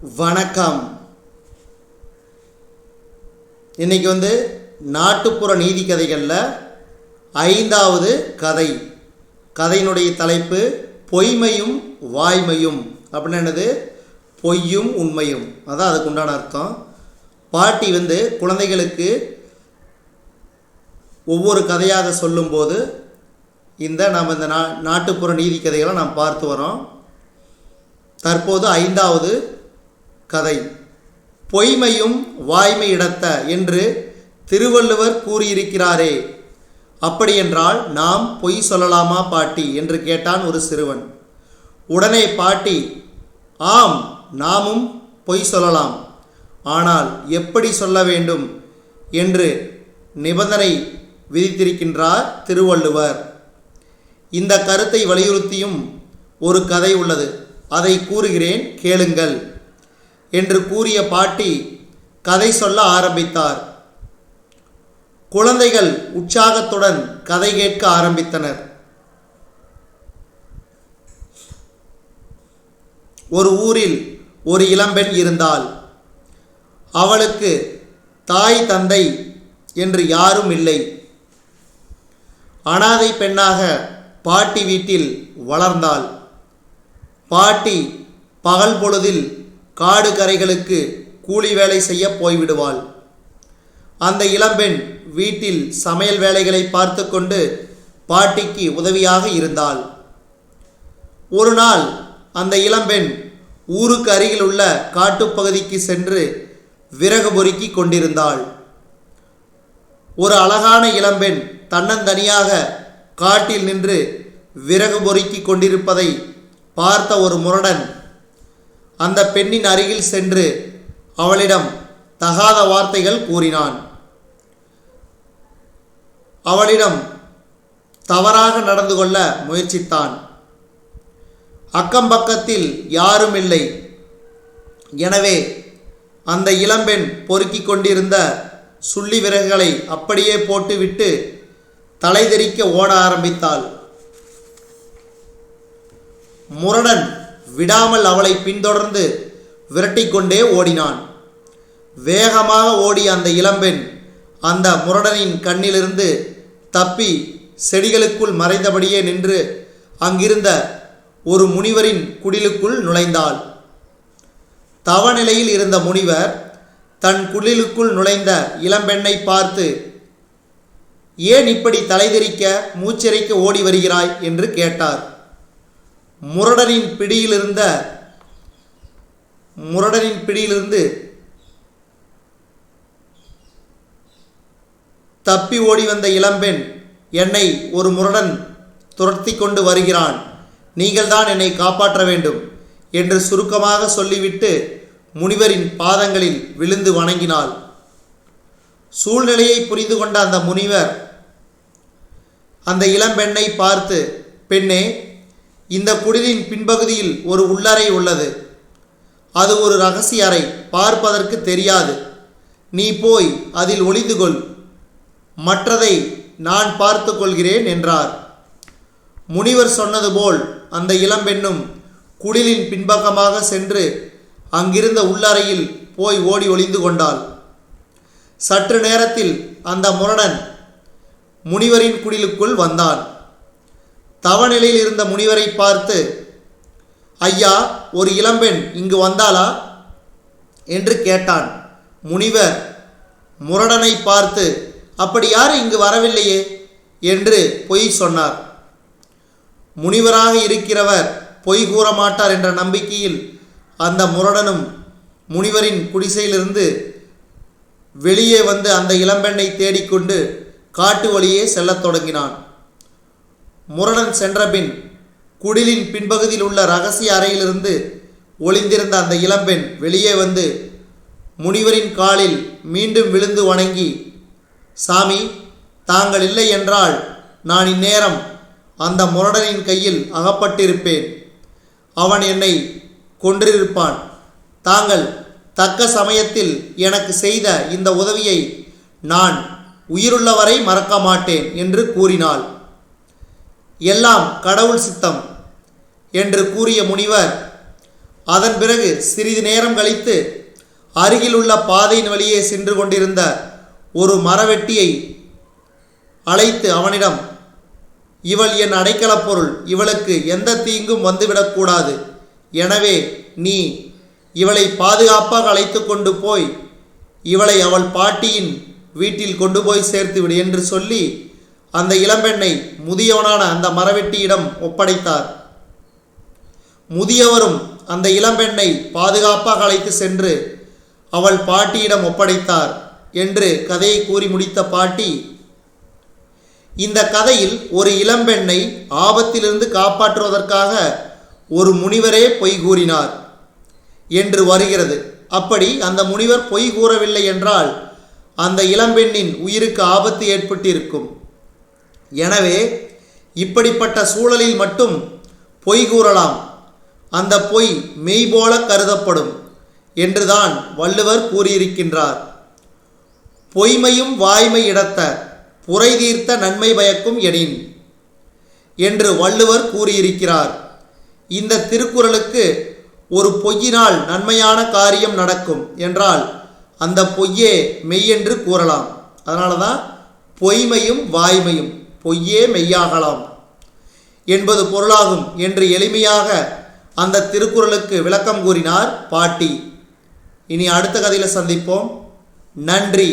வணக்கம். இன்னைக்கு வந்து நாட்டுப்புற நீதி கதைகளில் ஐந்தாவது கதை. கதையினுடைய தலைப்பு பொய்மையும் வாய்மையும். அப்படின்னு என்னது? பொய்யும் உண்மையும். அதான் அதுக்கு உண்டான அர்த்தம். பாட்டி வந்து குழந்தைகளுக்கு ஒவ்வொரு கதையாக சொல்லும்போது இந்த நாம் இந்த நா நாட்டுப்புற நீதி கதைகளை நாம் பார்த்து வரோம் தற்போது ஐந்தாவது கதை. பொய்மையும் வாய்மை இடத்த என்று திருவள்ளுவர் கூறியிருக்கிறாரே. அப்படியென்றால் நாம் பொய் சொல்லலாமா பாட்டி? என்று கேட்டான் ஒரு சிறுவன். உடனே பாட்டி ஆம் நாமும் பொய் சொல்லலாம். ஆனால் எப்படி சொல்ல வேண்டும்? என்று நிபந்தனை விதித்திருக்கின்றார் திருவள்ளுவர். இந்த கருத்தை வலியுறுத்தியும் ஒரு கதை உள்ளது. அதை கூறுகிறேன் கேளுங்கள். என்று கூறிய பாட்டி கதை சொல்ல ஆரம்பித்தார். குழந்தைகள் உற்சாகத்துடன் கதை கேட்க ஆரம்பித்தனர். ஒரு ஊரில் ஒரு இளம்பெண் இருந்தாள். அவளுக்கு தாய் தந்தை என்று யாரும் இல்லை. அனாதை பெண்ணாக பாட்டி வீட்டில் வளர்ந்தாள். பாட்டி பகல் பொழுதில் காடு கரைகளுக்கு கூலி வேலை செய்ய போய்விடுவாள். அந்த இளம்பெண் வீட்டில் சமையல் வேலைகளை பார்த்து கொண்டு பாட்டிக்கு உதவியாக இருந்தாள். ஒரு நாள் அந்த இளம்பெண் ஊருக்கு அருகில் உள்ள காட்டுப்பகுதிக்கு சென்று விறகு பொறுக்கி கொண்டிருந்தாள். ஒரு அழகான இளம்பெண் தன்னந்தனியாக காட்டில் நின்று விறகு பொறுக்கி கொண்டிருப்பதை பார்த்த ஒரு முரடன் அந்த பெண்ணின் அருகில் சென்று அவளிடம் தகாத வார்த்தைகள் கூறினான். அவளிடம் தவறாக நடந்து கொள்ள முயற்சித்தான். அக்கம்பக்கத்தில் யாரும் இல்லை எனவே அந்த இளம்பெண் பொறுக்கிக் கொண்டிருந்த சுள்ளி விறகுகளை அப்படியே போட்டுவிட்டு தலைதெறிக்க ஓட ஆரம்பித்தாள். முரடன் விடாமல் அவளை பின்தொடர்ந்து விரட்டிக்கொண்டே ஓடினான். வேகமாக ஓடிய அந்த இளம்பெண் அந்த முரடனின் கண்ணிலிருந்து தப்பி செடிகளுக்குள் மறைந்தபடியே நின்று அங்கிருந்த ஒரு முனிவரின் குடிலுக்குள் நுழைந்தாள். தவநிலையில் இருந்த முனிவர் தன் குடிலுக்குள் நுழைந்த இளம்பெண்ணை பார்த்து ஏன் இப்படி தலைதெறிக்க மூச்சிறைக்க ஓடி வருகிறாய்? என்று கேட்டார். முரடனின் பிடியிலிருந்த முரடனின் பிடியிலிருந்து தப்பி ஓடி வந்த இளம்பெண் என்னை ஒரு முரடன் துரத்தி கொண்டு வருகிறான். நீங்கள்தான் என்னை காப்பாற்ற வேண்டும் என்று சுருக்கமாக சொல்லிவிட்டு முனிவரின் பாதங்களில் விழுந்து வணங்கினாள். சூழ்நிலையை புரிந்து கொண்ட அந்த முனிவர் அந்த இளம்பெண்ணை பார்த்து பெண்ணே இந்த குடிலின் பின்பகுதியில் ஒரு உள்ளறை உள்ளது. அது ஒரு ரகசிய அறை பார்ப்பதற்கு தெரியாது. நீ போய் அதில் ஒளிந்து கொள் மற்றதை நான் பார்த்து கொள்கிறேன் என்றார். முனிவர் சொன்னது போல் அந்த இளம்பெண்ணும் குடிலின் பின்பக்கமாக சென்று அங்கிருந்த உள்ளறையில் போய் ஓடி ஒளிந்து கொண்டாள். சற்று நேரத்தில் அந்த முரடன் முனிவரின் குடிலுக்குள் வந்தான். தவநிலையில் இருந்த முனிவரை பார்த்து ஐயா ஒரு இளம்பெண் இங்கு வந்தாளா? என்று கேட்டான். முனிவர் முரடனை பார்த்து அப்படி யாரும் இங்கு வரவில்லையே? என்று பொய் சொன்னார். முனிவராக இருக்கிறவர் பொய் கூற மாட்டார் என்ற நம்பிக்கையில் அந்த முரடனும் முனிவரின் குடிசையிலிருந்து வெளியே வந்து அந்த இளம்பெண்ணை தேடிக்கொண்டு காட்டு வழியே செல்லத் தொடங்கினான். முரடன் சென்றபின் குடிலின் பின்பகுதியில் உள்ள ரகசிய அறையிலிருந்து ஒளிந்திருந்த அந்த இளம்பெண் வெளியே வந்து முனிவரின் காலில் மீண்டும் விழுந்து வணங்கி சாமி தாங்கள் இல்லை என்றால் நான் இந்நேரம் அந்த முரடனின் கையில் அகப்பட்டிருப்பேன். அவன் என்னை கொன்றிருப்பான். தாங்கள் தக்க சமயத்தில் எனக்கு செய்த இந்த உதவியை நான் உயிருள்ளவரை மறக்க மாட்டேன் என்று கூறினாள். எல்லாம் கடவுள் சித்தம் என்று கூறிய முனிவர் அதன் பிறகு சிறிது நேரம் கழித்து அருகிலுள்ள பாதையின் வழியே சென்று கொண்டிருந்த ஒரு மரவெட்டியை அழைத்து அவனிடம் இவள் என் அடைக்கலப் பொருள் இவளுக்கு எந்த தீங்கும் வந்துவிடக்கூடாது எனவே நீ இவளை பாதுகாப்பாக அழைத்து கொண்டு போய் இவளை அவள் பாட்டியின் வீட்டில் கொண்டு போய் சேர்த்துவிடு என்று சொல்லி அந்த இளம்பெண்ணை முதியவனான அந்த மரவெட்டியிடம் ஒப்படைத்தார். முதியவரும் அந்த இளம்பெண்ணை பாதுகாப்பாக அழைத்து சென்று அவள் பாட்டியிடம் ஒப்படைத்தார் என்று கதையை கூறி முடித்த பாட்டி இந்த கதையில் ஒரு இளம்பெண்ணை ஆபத்திலிருந்து காப்பாற்றுவதற்காக ஒரு முனிவரே பொய் கூறினார் என்று வருகிறது. அப்படி அந்த முனிவர் பொய் கூறவில்லை என்றால் அந்த இளம்பெண்ணின் உயிருக்கு ஆபத்து ஏற்பட்டிருக்கும். எனவே இப்படிப்பட்ட சூழலில் மட்டும் பொய் கூறலாம். அந்த பொய் மெய் போல கருதப்படும் என்றுதான் வள்ளுவர் கூறியிருக்கின்றார். பொய்மையும் வாய்மை இடத்த புரை தீர்த்த நன்மை பயக்கும் எனின் என்று வள்ளுவர் கூறியிருக்கிறார். இந்த திருக்குறளுக்கு ஒரு பொய்யினால் நன்மையான காரியம் நடக்கும் என்றால் அந்த பொய்யே மெய்யென்று கூறலாம். அதனால தான் பொய்மையும் வாய்மையும். பொய்யே மெய்யாகலாம் என்பது பொருளாகும் என்று எளிமையாக அந்த திருக்குறளுக்கு விளக்கம் கூறினார் பாட்டி. இனி அடுத்த கதையில் சந்திப்போம். நன்றி.